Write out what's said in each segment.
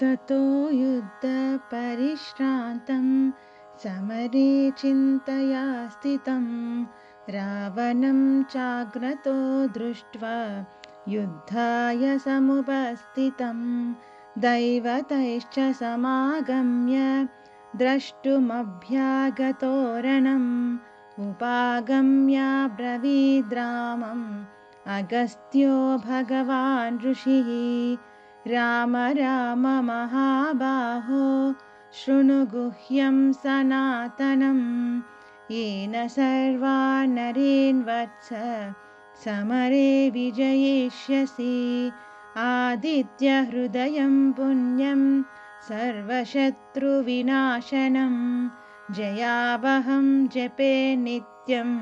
ततो युद्धपरिश्रान्तं समरे चिन्तया स्थितं। रावणं चाग्रतो दृष्ट्वा युद्धाय समुपस्थितं। दैवतैश्च समागम्य द्रष्टुमभ्यागतोरणम् उपागम्याब्रवीद्रामम् अगस्त्यो भगवान् ऋषिः राम राम महाबाहो शृणुगुह्यं सनातनं। येन सर्वा वत्स समरे विजयिष्यसि। आदित्यहृदयं पुण्यं सर्वशत्रुविनाशनं। जयावहं जपे नित्यम्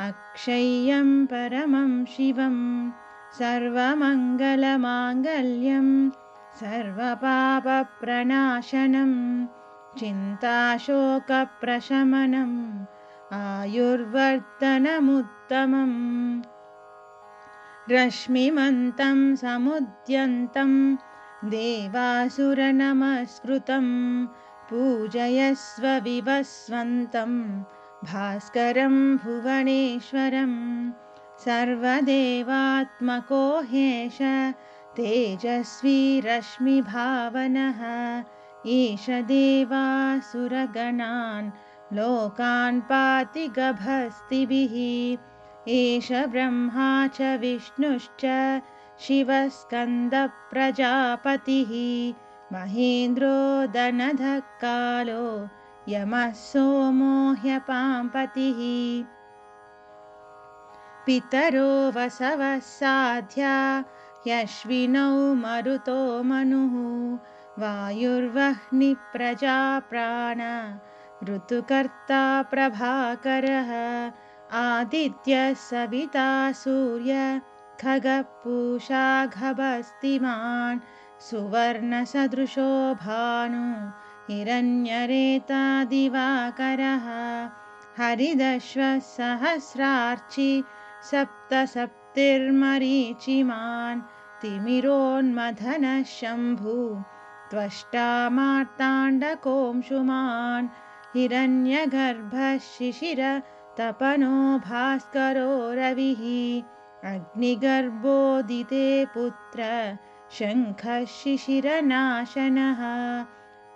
अक्षय्यं परमं शिवं सर्वमङ्गलमाङ्गल्यं सर्वपापप्रणाशनं चिन्ताशोकप्रशमनम् आयुर्वर्धनमुत्तमम्। रश्मिमन्तं समुद्यन्तं देवासुरनमस्कृतं पूजयस्व विवस्वन्तम् भास्करं भुवनेश्वरं सर्वदेवात्मको ह्येष तेजस्वी रश्मिभावनः। एष देवासुरगणान् लोकान् पाति गभस्तिभिः। एष ब्रह्मा च विष्णुश्च शिवस्कन्दप्रजापतिः। महेन्द्रो दनधकालो यमः सोमो ह्यपाम्पतिः पितरो वसवः साध्या ह्यश्विनौ मरुतो मनुः वायुर्वह्निप्रजाप्राण ऋतुकर्ता प्रभाकरः आदित्यः सविता सूर्य खगपूषाघभस्तिमान् सुवर्णसदृशो भानु हिरण्यरेतादिवाकरः हरिदश्वसहस्रार्चि सप्तसप्तिर्मरीचिमान् तिमिरोन्मथनः शम्भु त्वष्टामार्ताण्डकोंशुमान् हिरण्यगर्भः शिशिरतपनो भास्करो रविः अग्निगर्भोदिते पुत्र शङ्खः शिशिरनाशनः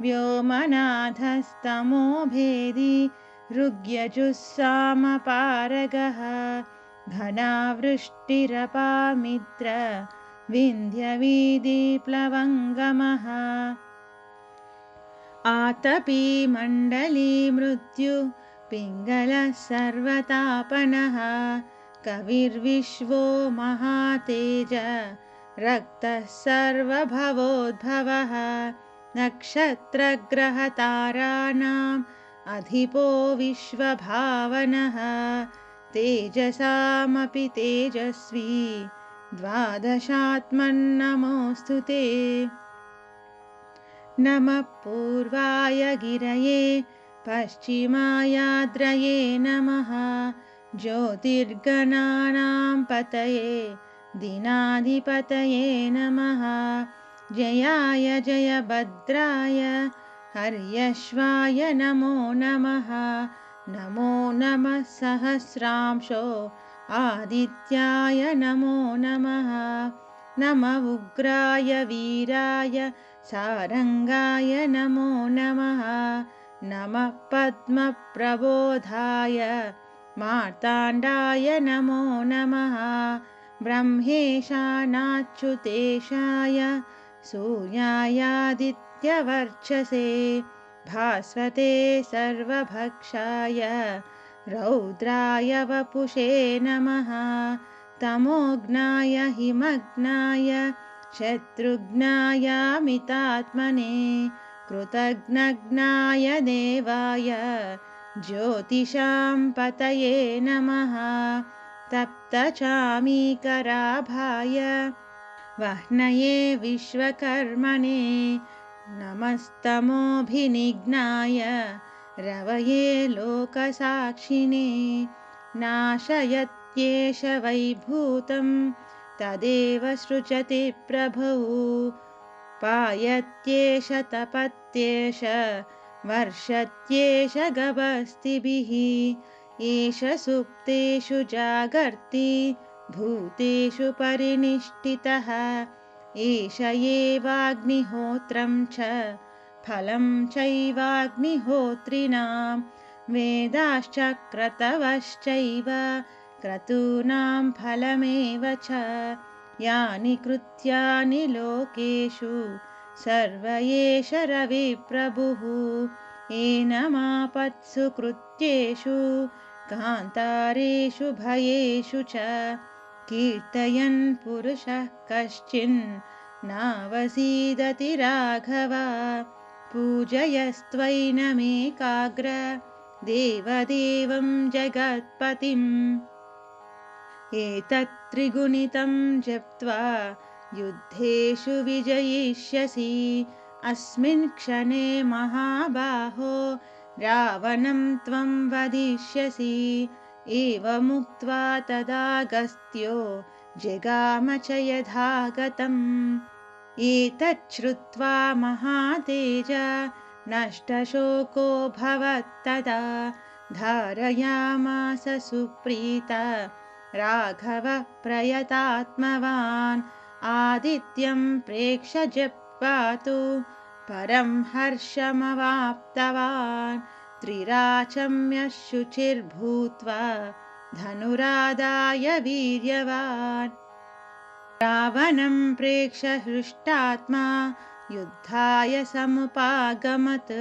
व्योमनाथस्तमो भेदी ऋग्यजुस्सामपारगः घनावृष्टिरपामित्र आतपी मण्डली मृत्यु पिङ्गलः सर्वतापनः कविर्विश्वो महातेज रक्तः सर्वभवोद्भवः नक्षत्रग्रहताराणाम् अधिपो विश्वभावनः तेजसामपि तेजस्वी द्वादशात्मन्नमोऽस्तु ते। नमः पूर्वाय गिरये पश्चिमायाद्रये नमः ज्योतिर्गणानां पतये दिनाधिपतये नमः। जयाय जयभद्राय हर्यश्वाय नमो नमः नमो नमः सहस्रांशो आदित्याय नमो नमः। नम उग्राय वीराय सारङ्गाय नमो नमः। नमः पद्मप्रबोधाय मार्ताण्डाय नमो नमः। ब्रह्मेशानाच्युतेशाय सूर्यायादित्यवर्चसे भास्वते सर्वभक्षाय रौद्राय वपुषे नमः। तमोघ्नाय हिमग्नाय शत्रुघ्नायामितात्मने कृतघ्नघ्नाय देवाय ज्योतिषां पतये नमः। तप्तचामीकराभाय वह्नये विश्वकर्मणे नमस्तमोऽभिनिघ्नाय रवये लोकसाक्षिणे नाशयत्येष वैभूतं तदेव सृजति प्रभौ पायत्येष तपत्येष वर्षत्येष गभस्तिभिः एष सुप्तेषु जागर्ति भूतेषु परिनिष्ठितः एष एवाग्निहोत्रं च फलं चैवाग्निहोत्रिणां वेदाश्चक्रतवश्चैव क्रतूनां फलमेव च यानि कृत्यानि लोकेषु सर्व एष रविप्रभुः एनमापत्सु कृत्येषु कान्तारेषु भयेषु च कीर्तयन् पुरुषः कश्चिन् नावसीदति राघव। पूजयस्त्वैनमेकाग्र देवदेवं जगत्पतिम्। एतत् त्रिगुणितं जप्त्वा युद्धेषु विजयिष्यसि। अस्मिन् क्षणे महाबाहो रावणं त्वं वदिष्यसि एवमुक्त्वा तदागस्त्यो जगाम च यथागतम्। एतच्छ्रुत्वा महातेज नष्टशोको भवत्तदा धारयामास सुप्रीता। राघवः प्रयतात्मवान् आदित्यं प्रेक्ष जप्पातु परं हर्षमवाप्तवान् त्रिराचम्य शुचिर्भूत्वा धनुरादाय वीर्यवान्। रावणं प्रेक्ष हृष्टात्मा युद्धाय समुपागमत्।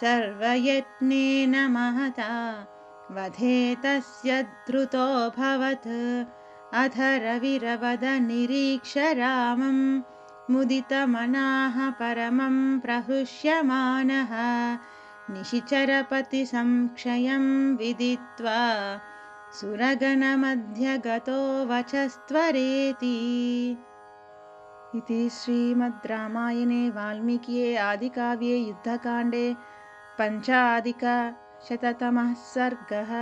सर्वयत्नेन महता वधे तस्य धृतोऽभवत् अथ रविरवदनिरीक्ष रामं मुदितमनाः परमं प्रहृष्यमानः निशिचरपतिसंक्षयं विदित्वा सुरगणमध्यगतो वचस्त्वरेति। इति श्रीमद् रामायणे वाल्मीकिये आदिकाव्ये युद्धकाण्डे पञ्चाधिकशततमः सर्गः